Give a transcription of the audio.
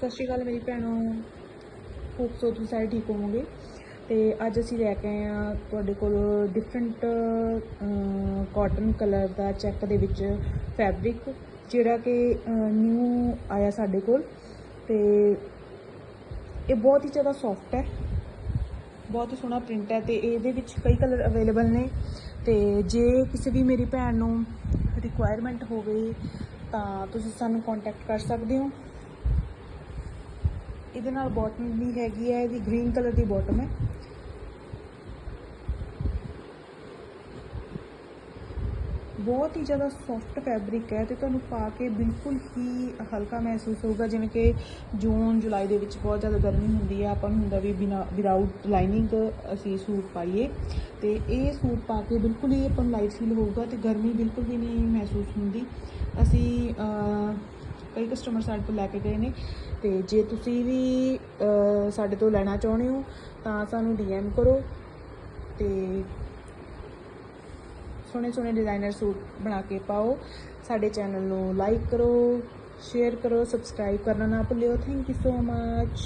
ਸਤਿ ਸ਼੍ਰੀ ਅਕਾਲ ਮੇਰੀ ਭੈਣੋ। Hope so ਤੁਸੀਂ ਸਾਰੇ ਠੀਕ ਹੋਵੋਗੇ। ਤੇ ਅੱਜ ਅਸੀਂ ਲੈ ਕੇ ਆਏ ਆ ਤੁਹਾਡੇ ਕੋਲ ਡਿਫਰੈਂਟ ਕਾਟਨ ਕਲਰ ਦਾ ਚੈੱਕ ਦੇ ਵਿੱਚ ਫੈਬਰਿਕ ਜਿਹੜਾ ਕਿ ਨਿਊ ਆਇਆ ਸਾਡੇ ਕੋਲ। ਤੇ ਇਹ ਬਹੁਤ ਹੀ ਜ਼ਿਆਦਾ ਸੌਫਟ ਹੈ। ਬਹੁਤ ਹੀ ਸੋਹਣਾ ਪ੍ਰਿੰਟ ਹੈ ਤੇ ਇਹਦੇ ਵਿੱਚ ਕਈ ਕਲਰ ਅਵੇਲੇਬਲ ਨੇ। ਤੇ ਜੇ ਕਿਸੇ ਵੀ ਮੇਰੀ ਭੈਣ ਨੂੰ ਰਿਕੁਆਇਰਮੈਂਟ ਹੋਵੇ ਤਾਂ ਤੁਸੀਂ ਸਾਨੂੰ ਕੰਟੈਕਟ ਕਰ ਸਕਦੇ ਹੋ। ਇਹਦੇ ਨਾਲ ਬੋਟਮ ਵੀ ਹੈਗੀ ਹੈ, ਇਹਦੀ ਗ੍ਰੀਨ ਕਲਰ ਦੀ ਬੋਟਮ ਹੈ। ਬਹੁਤ ਹੀ ਜ਼ਿਆਦਾ ਸੌਫਟ ਫੈਬਰਿਕ ਹੈ ਤੇ ਤੁਹਾਨੂੰ ਪਾ ਕੇ ਬਿਲਕੁਲ ਹੀ ਹਲਕਾ ਮਹਿਸੂਸ ਹੋਊਗਾ, ਜਿਵੇਂ ਕਿ ਜੂਨ, ਜੁਲਾਈ ਦੇ ਵਿੱਚ ਬਹੁਤ ਜ਼ਿਆਦਾ ਗਰਮੀ ਹੁੰਦੀ ਹੈ। ਆਪਾਂ ਨੂੰ ਹੁੰਦਾ ਵੀ ਬਿਨਾ ਵਿਦਆਊਟ ਲਾਈਨਿੰਗ ਅਸੀਂ ਸੂਟ ਪਾਈਏ। ਤੇ ਇਹ ਸੂਟ ਪਾ ਕੇ ਬਿਲਕੁਲ ਹੀ ਆਪਾਂ ਨੂੰ ਲਾਈਟ ਫੀਲ ਹੋਊਗਾ ਤੇ ਗਰਮੀ ਬਿਲਕੁਲ ਵੀ ਨਹੀਂ ਮਹਿਸੂਸ ਹੁੰਦੀ। ਅਸੀਂ ਕਈ ਕਸਟਮਰ ਸਾਡੇ ਤੋਂ ਲੈ ਕੇ ਗਏ ਨੇ। ਤੇ ਜੇ ਤੁਸੀਂ ਵੀ ਸਾਡੇ ਤੋਂ ਲੈਣਾ ਚਾਹੁੰਦੇ ਹੋ, ਤਾਂ ਸਾਨੂੰ ਡੀਐਮ ਕਰੋ। ਤੇ ਸੋਹਣੇ ਸੋਹਣੇ ਡਿਜ਼ਾਈਨਰ ਸੂਟ ਬਣਾ ਕੇ ਪਾਓ। ਸਾਡੇ ਚੈਨਲ ਨੂੰ ਲਾਈਕ ਕਰੋ ਸ਼ੇਅਰ ਕਰੋ ਸਬਸਕ੍ਰਾਈਬ ਕਰਨਾ ਨਾ ਭੁੱਲਿਓ। Thank you so much